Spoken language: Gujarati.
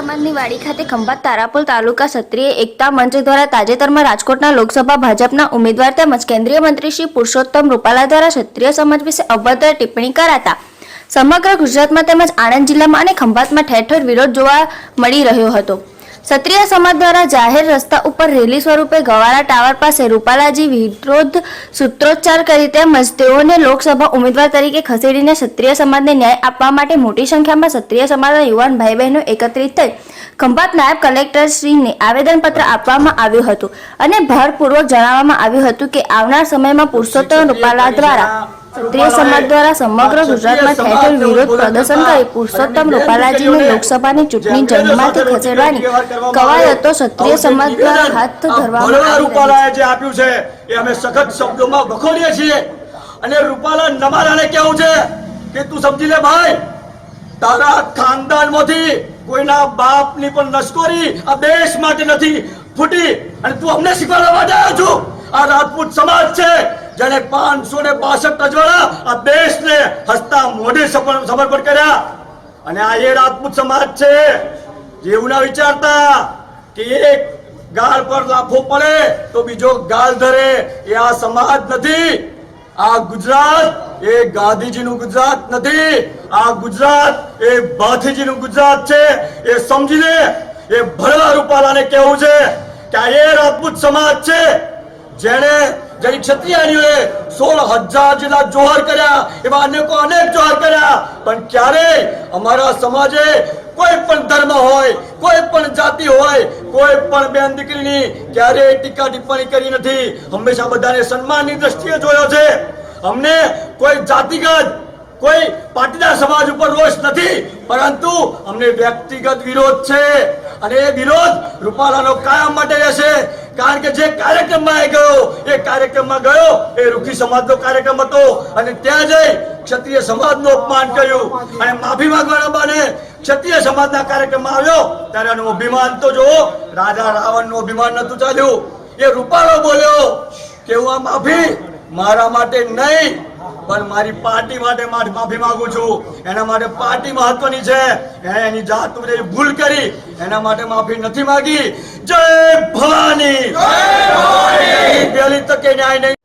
સમાજની વાડી ખાતે ખંભાત તારાપુર તાલુકા ક્ષત્રિય એકતા મંચ દ્વારા તાજેતરમાં રાજકોટના લોકસભા ભાજપના ઉમેદવાર તેમજ કેન્દ્રીય મંત્રી શ્રી પુરુષોત્તમ રૂપાલા દ્વારા ક્ષત્રિય સમાજ વિશે અભદ્ર ટિપ્પણી કરાતા. સમગ્ર ગુજરાતમાં તેમજ આણંદ જિલ્લામાં અને ખંભાતમાં ઠેર ઠેર વિરોધ જોવા મળી રહ્યો હતો. ક્ષત્રિય સમાજ દ્વારા જાહેર રસ્તા ઉપર રેલી સ્વરૂપે ગવારા ટાવર પાસે રૂપાલાજી વિરોધ સૂત્રોચ્ચાર કરી તેમજ તેઓને લોકસભા ઉમેદવાર તરીકે ખસેડીને ક્ષત્રિય સમાજને ન્યાય આપવા માટે મોટી સંખ્યામાં ક્ષત્રિય સમાજના યુવાન ભાઈ બહેનો એકત્રિત થઈ ખંભાત નાયબ કલેક્ટર શ્રીને આવેદનપત્ર આપવામાં આવ્યું હતું અને ભારપૂર્વક જણાવવામાં આવ્યું હતું કે આવનાર સમયમાં પુરુષોત્તમ રૂપાલા દ્વારા ક્ષત્રિય સમાજ દ્વારા સમગ્ર ગુજરાતમાં ઠેર વિરોધ પ્રદર્શન કરી પુરુષોત્તમ રૂપાલાજીને લોકસભાની ચૂંટણી જંગમાંથી ખસેડવાની કવાયતો ક્ષત્રિય સમાજ દ્વારા હાથ ધરવામાં. રૂપાલાએ જે આપ્યું છે એ અમે સખત શબ્દોમાં વખોડીએ છીએ. અને રૂપાલા નમારાને કેવું છે કે તું સમજી લે ભાઈ તારા ખાનદાનમાંથી કોઈના બાપની પણ નસકોરી આ દેશ માટે નથી ફૂટી. અને તું અમને શીખવાડવા માટે આવ્યો છું. આ રાજપૂત સમાજ છે જેને પાંચસો ને બાસઠ અજવાળા આ દેશને હસતા મોઢે સમર્પણ કર્યા. અને આ એ રાજપૂત સમાજ છે જેવું ના વિચારતા કે એક ગાળ પર લાફો પડે તો બીજો ગાળ ધરે. એ આ સમાજ નથી. આ ગુજરાત એ ગાંધીજીનું ગુજરાત નથી. આ ગુજરાત એ ભાથીજીનું ગુજરાત છે. એ સમજીને એ ભરવા રૂપાલાને કેવું છે કે આ એ રાજપૂત સમાજ છે જેણે જેની ક્ષત્રિયાનીઓએ સોળ હજાર જેટલા જોહર કર્યા, એવા અનેકો અનેક જોહર કર્યા. પણ ક્યારેય અમારા સમાજે કોઈ પણ ધર્મ હોય, કોઈ પણ જાતિ હોય, કોઈ પણ બેન દીકરીની ક્યારેય ટીકા ટિપ્પણી કરી નથી. હંમેશા બધાને સન્માનની દ્રષ્ટિએ જોયો છે. અમને કોઈ જાતિગત, કોઈ પાટીદાર સમાજ ઉપર રોષ નથી, પરંતુ અમને વ્યક્તિગત વિરોધ છે. અને એ વિરોધ રૂપાલાનો કાયમ માટે રહેશે. કારણ કે જે કાર્યક્રમમાં એ કાર્યક્રમમાં ગયો, એ રૂખી સમાજનો કાર્યક્રમ હતો. અને ત્યાં જઈ ક્ષત્રિય સમાજનું અપમાન કર્યું. અને માફી માંગવાના બને ક્ષત્રિય સમાજના કાર્યક્રમમાં આવ્યો. ત્યારે એનું અભિમાન તો જો રાજા રાવણનું અભિમાન નતું ચાલ્યું. એ રૂપાળો બોલ્યો કે હું આ માફી? મારા માટે નહીં, પણ મારી પાર્ટી માટે માફી માંગુ છું. એના માટે પાર્ટી મહત્વની છે. એણે એની જાત ભૂલ કરી. એના માટે માફી નથી માંગી. જય ભવાની! પહેલી તકે ન્યાય નહીં